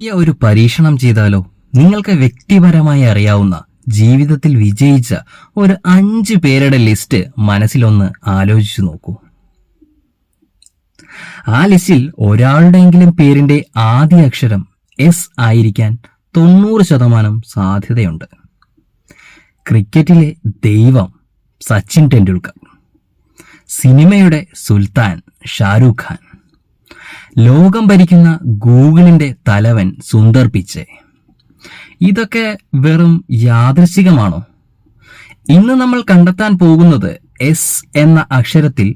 ഈ ഒരു പരീക്ഷണം ചെയ്താലോ? നിങ്ങൾക്ക് വ്യക്തിപരമായി അറിയാവുന്ന ജീവിതത്തിൽ വിജയിച്ച ഒരു അഞ്ച് പേരുടെ ലിസ്റ്റ് മനസ്സിലൊന്ന് ആലോചിച്ചു നോക്കൂ. ആ ലിസ്റ്റിൽ ഒരാളുടെയെങ്കിലും പേരിന്റെ ആദ്യ അക്ഷരം എസ് ആയിരിക്കാൻ തൊണ്ണൂറ് ശതമാനം സാധ്യതയുണ്ട്. ക്രിക്കറ്റിലെ ദൈവം സച്ചിൻ ടെണ്ടുൽക്കർ സിനിമയുടെ സുൽത്താൻ ഷാരൂഖ് ഖാൻ ലോകം ഭരിക്കുന്ന ഗൂഗിളിന്റെ തലവൻ സുന്ദർ പിച്ചെ. ഇതൊക്കെ വെറും യാദൃശികമാണോ ഇന്ന് നമ്മൾ കണ്ടെത്താൻ പോകുന്നത് എസ് എന്ന അക്ഷരത്തിൽ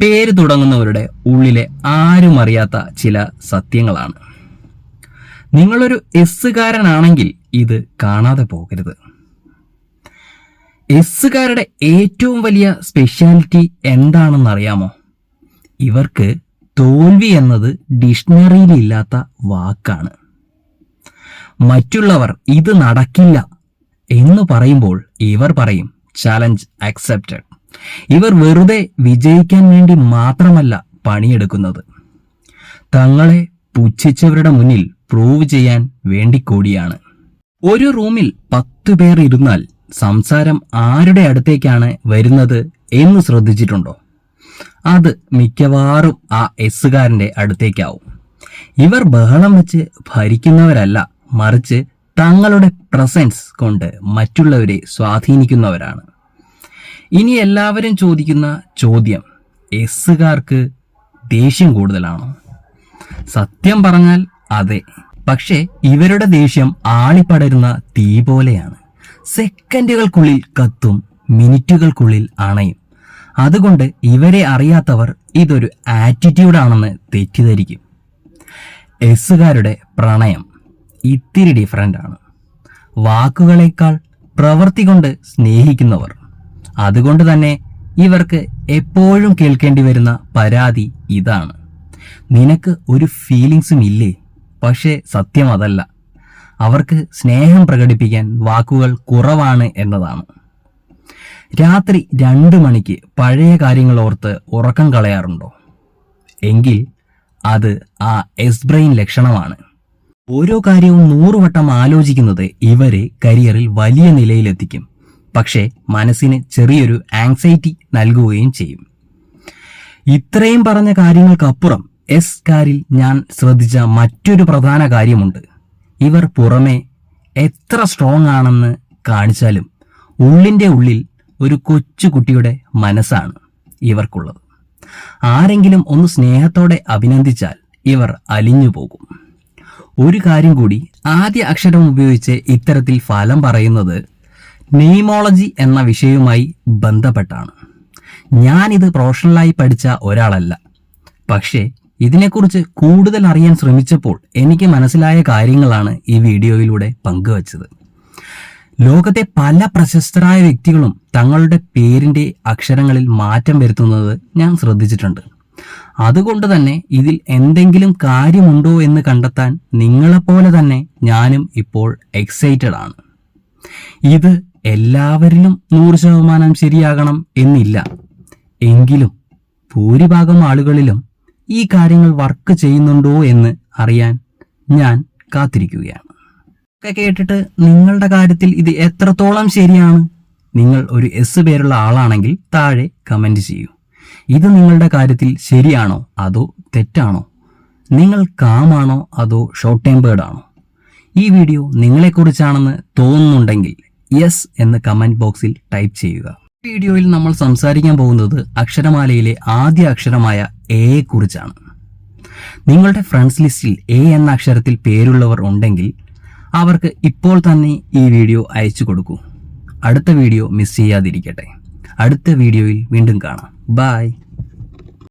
പേര് തുടങ്ങുന്നവരുടെ ഉള്ളിലെ ആരും അറിയാത്ത ചില സത്യങ്ങളാണ്. നിങ്ങളൊരു എസ്സുകാരനാണെങ്കിൽ ഇത് കാണാതെ പോകരുത്. എസ്സുകാരുടെ ഏറ്റവും വലിയ സ്പെഷ്യാലിറ്റി എന്താണെന്നറിയാമോ? ഇവർക്ക് തോൽവി എന്നത് ഡിക്ഷണറിയിൽ ഇല്ലാത്ത വാക്കാണ്. മറ്റുള്ളവർ ഇത് നടക്കില്ല എന്ന് പറയുമ്പോൾ ഇവർ പറയും ചലഞ്ച് അക്സെപ്റ്റഡ് ഇവർ വെറുതെ വിജയിക്കാൻ വേണ്ടി മാത്രമല്ല പണിയെടുക്കുന്നത്. തങ്ങളെ പുച്ഛിച്ചവരുടെ മുന്നിൽ പ്രൂവ് ചെയ്യാൻ വേണ്ടി കൂടിയാണ്. ഒരു റൂമിൽ പത്തു പേർ ഇരുന്നാൽ സംസാരം ആരുടെ അടുത്തേക്കാണ് വരുന്നത് എന്ന് ശ്രദ്ധിച്ചിട്ടുണ്ടോ? അത് മിക്കവാറും ആ എസ്സുകാരന്റെ അടുത്തേക്കാവും. ഇവർ ബഹളം വെച്ച് ഭരിക്കുന്നവരല്ല മറിച്ച് തങ്ങളുടെ പ്രസൻസ് കൊണ്ട് മറ്റുള്ളവരെ സ്വാധീനിക്കുന്നവരാണ്. ഇനി എല്ലാവരും ചോദിക്കുന്ന ചോദ്യം എസ്സുകാർക്ക് ദേഷ്യം കൂടുതലാണോ? സത്യം പറഞ്ഞാൽ അതെ. പക്ഷേ ഇവരുടെ ദേഷ്യം ആളിപ്പടരുന്ന തീ പോലെയാണ്. സെക്കൻഡുകൾക്കുള്ളിൽ കത്തും മിനിറ്റുകൾക്കുള്ളിൽ അണയും. അതുകൊണ്ട് ഇവരെ അറിയാത്തവർ ഇതൊരു ആറ്റിറ്റ്യൂഡാണെന്ന് തെറ്റിദ്ധരിക്കും. എസ്സുകാരുടെ പ്രണയം ഇത്തിരി ഡിഫറന്റ് ആണ്. വാക്കുകളേക്കാൾ പ്രവൃത്തി കൊണ്ട് സ്നേഹിക്കുന്നവർ. അതുകൊണ്ട് തന്നെ ഇവർക്ക് എപ്പോഴും കേൾക്കേണ്ടി വരുന്ന പരാതി ഇതാണ്. നിനക്ക് ഒരു ഫീലിങ്സും ഇല്ലേ? പക്ഷേ സത്യം അതല്ല. അവർക്ക് സ്നേഹം പ്രകടിപ്പിക്കാൻ വാക്കുകൾ കുറവാണ് എന്നതാണ്. രാത്രി രണ്ടു മണിക്ക് പഴയ കാര്യങ്ങൾ ഓർത്ത് ഉറക്കം കളയാറുണ്ടോ? എങ്കിൽ അത് ആ എസ് ബ്രെയിൻ ലക്ഷണമാണ്. ഓരോ കാര്യവും നൂറുവട്ടം ആലോചിക്കുന്നത് ഇവരെ കരിയറിൽ വലിയ നിലയിലെത്തിക്കും. പക്ഷേ മനസ്സിന് ചെറിയൊരു ആങ്സൈറ്റി നൽകുകയും ചെയ്യും. ഇത്രയും പറഞ്ഞ കാര്യങ്ങൾക്കപ്പുറം എസ് കാരിൽ ഞാൻ ശ്രദ്ധിച്ച മറ്റൊരു പ്രധാന കാര്യമുണ്ട്. ഇവർ പുറമെ എത്ര സ്ട്രോങ് ആണെന്ന് കാണിച്ചാലും ഉള്ളിന്റെ ഉള്ളിൽ ഒരു കൊച്ചുകുട്ടിയുടെ മനസ്സാണ് ഇവർക്കുള്ളത്. ആരെങ്കിലും ഒന്ന് സ്നേഹത്തോടെ അഭിനന്ദിച്ചാൽ ഇവർ അലിഞ്ഞു പോകും. ഒരു കാര്യം കൂടി ആദ്യ അക്ഷരം ഉപയോഗിച്ച് ഇത്തരത്തിൽ ഫലം പറയുന്നത് നെയ്മോളജി എന്ന വിഷയവുമായി ബന്ധപ്പെട്ടാണ്. ഞാനിത് പ്രൊഫഷണലായി പഠിച്ച ഒരാളല്ല. പക്ഷേ ഇതിനെക്കുറിച്ച് കൂടുതൽ അറിയാൻ ശ്രമിച്ചപ്പോൾ എനിക്ക് മനസ്സിലായ കാര്യങ്ങളാണ് ഈ വീഡിയോയിലൂടെ പങ്കുവച്ചത്. ലോകത്തെ പല പ്രശസ്തരായ വ്യക്തികളും തങ്ങളുടെ പേരിന്റെ അക്ഷരങ്ങളിൽ മാറ്റം വരുത്തുന്നത് ഞാൻ ശ്രദ്ധിച്ചിട്ടുണ്ട്. അതുകൊണ്ട് തന്നെ ഇതിൽ എന്തെങ്കിലും കാര്യമുണ്ടോ എന്ന് കണ്ടെത്താൻ നിങ്ങളെപ്പോലെ തന്നെ ഞാനും ഇപ്പോൾ എക്സൈറ്റഡ് ആണ്. ഇത് എല്ലാവരിലും നൂറ് ശതമാനം ശരിയാകണം എന്നില്ല. എങ്കിലും ഭൂരിഭാഗം ആളുകളിലും ഈ കാര്യങ്ങൾ വർക്ക് ചെയ്യുന്നുണ്ടോ എന്ന് അറിയാൻ ഞാൻ കാത്തിരിക്കുകയാണ്. ഒക്കെ കേട്ടിട്ട് നിങ്ങളുടെ കാര്യത്തിൽ ഇത് എത്രത്തോളം ശരിയാണ്? നിങ്ങൾ ഒരു എസ് പേരുള്ള ആളാണെങ്കിൽ താഴെ കമന്റ് ചെയ്യൂ. ഇത് നിങ്ങളുടെ കാര്യത്തിൽ ശരിയാണോ അതോ തെറ്റാണോ? നിങ്ങൾ കാമാണോ അതോ ഷോർട്ട് ടെമ്പേർഡ് ആണോ? ഈ വീഡിയോ നിങ്ങളെക്കുറിച്ചാണെന്ന് തോന്നുന്നുണ്ടെങ്കിൽ യെസ് എന്ന് കമന്റ് ബോക്സിൽ ടൈപ്പ് ചെയ്യുക. വീഡിയോയിൽ നമ്മൾ സംസാരിക്കാൻ പോകുന്നത് അക്ഷരമാലയിലെ ആദ്യ അക്ഷരമായ എയെ കുറിച്ചാണ് നിങ്ങളുടെ ഫ്രണ്ട്സ് ലിസ്റ്റിൽ എ എന്ന അക്ഷരത്തിൽ പേരുള്ളവർ ഉണ്ടെങ്കിൽ അവർക്ക് ഇപ്പോൾ തന്നെ ഈ വീഡിയോ അയച്ചു കൊടുക്കൂ. അടുത്ത വീഡിയോ മിസ് ചെയ്യാതിരിക്കട്ടെ. അടുത്ത വീഡിയോയിൽ വീണ്ടും കാണാം. ബായ്